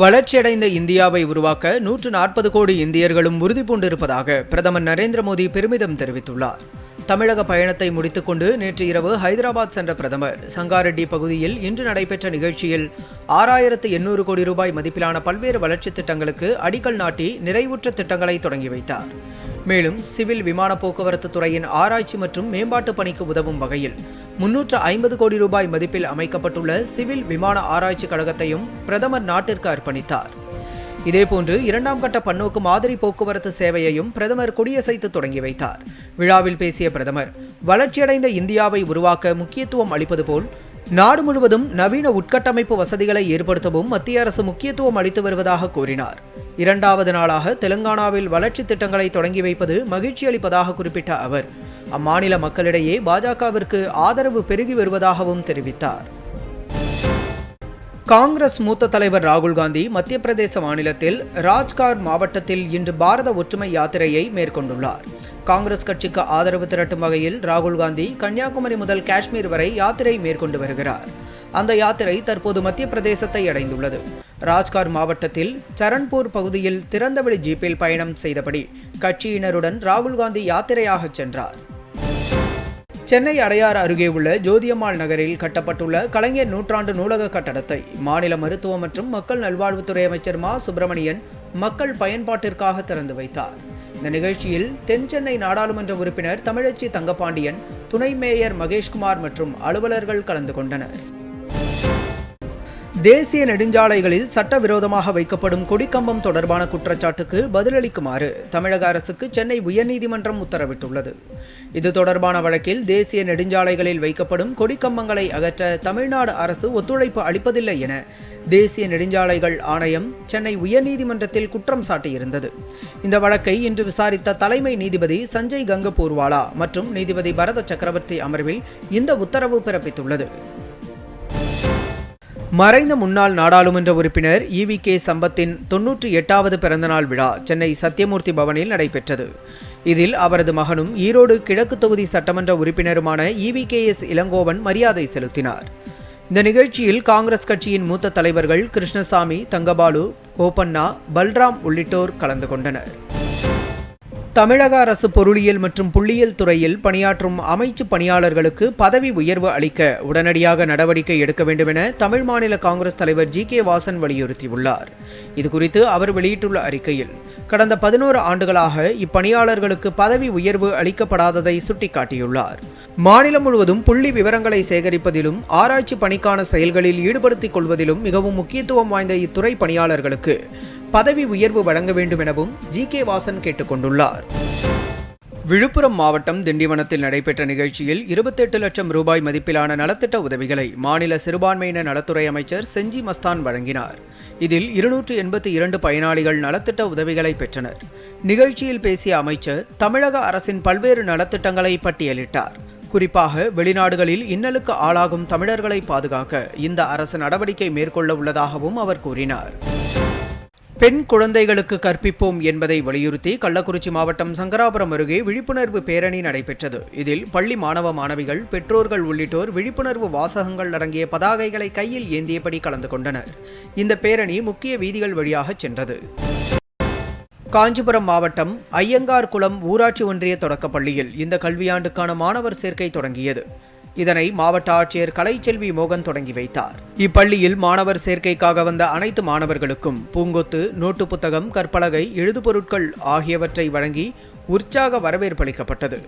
வளர்ச்சியடைந்த இந்தியாவை உருவாக்க நூற்று நாற்பது கோடி இந்தியர்களும் உறுதி பூண்டிருப்பதாக பிரதமர் நரேந்திர மோடி பெருமிதம் தெரிவித்துள்ளார். தமிழக பயணத்தை முடித்துக்கொண்டு நேற்று இரவு ஹைதராபாத் சென்ற பிரதமர் சங்காரெட்டி பகுதியில் இன்று நடைபெற்ற நிகழ்ச்சியில் ஆறாயிரத்து எண்ணூறு கோடி ரூபாய் மதிப்பிலான பல்வேறு வளர்ச்சித் திட்டங்களுக்கு அடிக்கல் நாட்டி நிறைவுற்ற திட்டங்களை தொடங்கி வைத்தார். மேலும் சிவில் விமான போக்குவரத்து துறையின் ஆராய்ச்சி மற்றும் மேம்பாட்டு பணிக்கு உதவும் வகையில் முன்னூற்று ஐம்பது கோடி ரூபாய் மதிப்பில் அமைக்கப்பட்டுள்ள சிவில் விமான ஆராய்ச்சி கழகத்தையும் பிரதமர் நாட்டிற்கு அர்ப்பணித்தார். இதேபோன்று இரண்டாம் கட்ட பன்னோக்கு மாதிரி போக்குவரத்து சேவையையும் பிரதமர் கொடியசைத்து தொடங்கி வைத்தார். விழாவில் பேசிய பிரதமர் வளர்ச்சியடைந்த இந்தியாவை உருவாக்க முக்கியத்துவம் அளிப்பது போல் நாடு முழுவதும் நவீன உட்கட்டமைப்பு வசதிகளை ஏற்படுத்தவும் மத்திய அரசு முக்கியத்துவம் அளித்து வருவதாக கூறினார். இரண்டாவது நாளாக தெலுங்கானாவில் வளர்ச்சி திட்டங்களை தொடங்கி வைப்பது மகிழ்ச்சி அளிப்பதாக குறிப்பிட்ட அவர் அம்மாநில மக்களிடையே பாஜகவிற்கு ஆதரவு பெருகி வருவதாகவும் தெரிவித்தார். காங்கிரஸ் மூத்த தலைவர் ராகுல் காந்தி மத்திய பிரதேச மாநிலத்தில் ராஜ்கார் மாவட்டத்தில் இன்று பாரத ஒற்றுமை யாத்திரையை மேற்கொண்டுள்ளார். காங்கிரஸ் கட்சிக்கு ஆதரவு திரட்டும் வகையில் ராகுல் காந்தி கன்னியாகுமரி முதல் காஷ்மீர் வரை யாத்திரை மேற்கொண்டு வருகிறார். அந்த யாத்திரை தற்போது மத்திய பிரதேசத்தை அடைந்துள்ளது. ராஜ்கார் மாவட்டத்தில் சரண்பூர் பகுதியில் திறந்தவெளி ஜீப்பில் பயணம் செய்தபடி கட்சியினருடன் ராகுல் காந்தி யாத்திரையாக சென்றார். சென்னை அடையாறு அருகே உள்ள ஜோதியம்மாள் நகரில் கட்டப்பட்டுள்ள கலைஞர் நூற்றாண்டு நூலக கட்டடத்தை மாநில மருத்துவ மற்றும் மக்கள் நல்வாழ்வுத்துறை அமைச்சர் மா. சுப்பிரமணியன் மக்கள் பயன்பாட்டிற்காக திறந்து வைத்தார். இந்த நிகழ்ச்சியில் தென் சென்னை நாடாளுமன்ற உறுப்பினர் தமிழச்சி தங்கபாண்டியன் துணை மேயர் மகேஷ்குமார் மற்றும் அலுவலர்கள் கலந்து கொண்டனர். தேசிய நெடுஞ்சாலைகளில் சட்டவிரோதமாக வைக்கப்படும் கொடிக்கம்பம் தொடர்பான குற்றச்சாட்டுக்கு பதிலளிக்குமாறு தமிழக அரசுக்கு சென்னை உயர்நீதிமன்றம் உத்தரவிட்டுள்ளது. இது தொடர்பான வழக்கில் தேசிய நெடுஞ்சாலைகளில் வைக்கப்படும் கொடிக்கம்பங்களை அகற்ற தமிழ்நாடு அரசு ஒத்துழைப்பு அளிப்பதில்லை என தேசிய நெடுஞ்சாலைகள் ஆணையம் சென்னை உயர்நீதிமன்றத்தில் குற்றம் சாட்டியிருந்தது. இந்த வழக்கை இன்று விசாரித்த தலைமை நீதிபதி சஞ்சய் கங்கபூர்வாலா மற்றும் நீதிபதி பரத சக்கரவர்த்தி அமர்வில் இந்த உத்தரவு பிறப்பித்துள்ளது. மறைந்த முன்னாள் நாடாளுமன்ற உறுப்பினர் இவி கே சம்பத்தின் தொன்னூற்றி எட்டாவது பிறந்தநாள் விழா சென்னை சத்தியமூர்த்தி பவனில் நடைபெற்றது. இதில் அவரது மகனும் ஈரோடு கிழக்கு தொகுதி சட்டமன்ற உறுப்பினருமான இவி கே எஸ் இளங்கோவன் மரியாதை செலுத்தினார். இந்த நிகழ்ச்சியில் காங்கிரஸ் கட்சியின் மூத்த தலைவர்கள் கிருஷ்ணசாமி தங்கபாலு கோபண்ணா பல்ராம் உள்ளிட்டோர் கலந்து கொண்டனர். தமிழக அரசு பொருளியல் மற்றும் புள்ளியியல் துறையில் பணியாற்றும் அமைச்சு பணியாளர்களுக்கு பதவி உயர்வு அளிக்க உடனடியாக நடவடிக்கை எடுக்க வேண்டும் என தமிழ் மாநில காங்கிரஸ் தலைவர் ஜி கே வாசன் வலியுறுத்தியுள்ளார். இதுகுறித்து அவர் வெளியிட்டுள்ள அறிக்கையில் கடந்த பதினோரு ஆண்டுகளாக இப்பணியாளர்களுக்கு பதவி உயர்வு அளிக்கப்படாததை சுட்டிக்காட்டியுள்ளார். மாநிலம் முழுவதும் புள்ளி விவரங்களை சேகரிப்பதிலும் ஆராய்ச்சி பணிக்கான செயல்களில் ஈடுபடுத்திக் கொள்வதிலும் மிகவும் முக்கியத்துவம் வாய்ந்த இத்துறை பணியாளர்களுக்கு பதவி உயர்வு வழங்க வேண்டும் எனவும் ஜி கே வாசன் கேட்டுக்கொண்டுள்ளார். விழுப்புரம் மாவட்டம் திண்டிவனத்தில் நடைபெற்ற நிகழ்ச்சியில் இருபத்தெட்டு லட்சம் ரூபாய் மதிப்பிலான நலத்திட்ட உதவிகளை மாநில சிறுபான்மையின நலத்துறை அமைச்சர் செஞ்சி மஸ்தான் வழங்கினார். இதில் இருநூற்று எண்பத்தி இரண்டு பயனாளிகள் நலத்திட்ட உதவிகளை பெற்றனர். நிகழ்ச்சியில் பேசிய அமைச்சர் தமிழக அரசின் பல்வேறு நலத்திட்டங்களை பட்டியலிட்டார். குறிப்பாக வெளிநாடுகளில் இன்னலுக்கு ஆளாகும் தமிழர்களை பாதுகாக்க இந்த அரசு நடவடிக்கை மேற்கொள்ள உள்ளதாகவும் அவர் கூறினார். பெண் குழந்தைகளுக்கு கற்பிப்போம் என்பதை வலியுறுத்தி கள்ளக்குறிச்சி மாவட்டம் சங்கராபுரம் அருகே விழிப்புணர்வு பேரணி நடைபெற்றது. இதில் பள்ளி மாணவ மாணவிகள் பெற்றோர்கள் உள்ளிட்டோர் விழிப்புணர்வு வாசகங்கள் அடங்கிய பதாகைகளை கையில் ஏந்தியபடி கலந்து கொண்டனர். இந்த பேரணி முக்கிய வீதிகள் வழியாக சென்றது. காஞ்சிபுரம் மாவட்டம் ஐயங்கார் குளம் ஊராட்சி ஒன்றிய தொடக்கப்பள்ளியில் இந்த கல்வியாண்டுக்கான மாணவர் சேர்க்கை தொடங்கியது. இதனை மாவட்ட ஆட்சியர் கலைச்செல்வி மோகன் தொடங்கி வைத்தார். இப்பள்ளியில் மாணவர் சேர்க்கைக்காக வந்த அனைத்து மாணவர்களுக்கும் பூங்கொத்து நோட்டு புத்தகம் கற்பலகை எழுதுபொருட்கள் ஆகியவற்றை வழங்கி உற்சாக வரவேற்பளிக்கப்பட்டது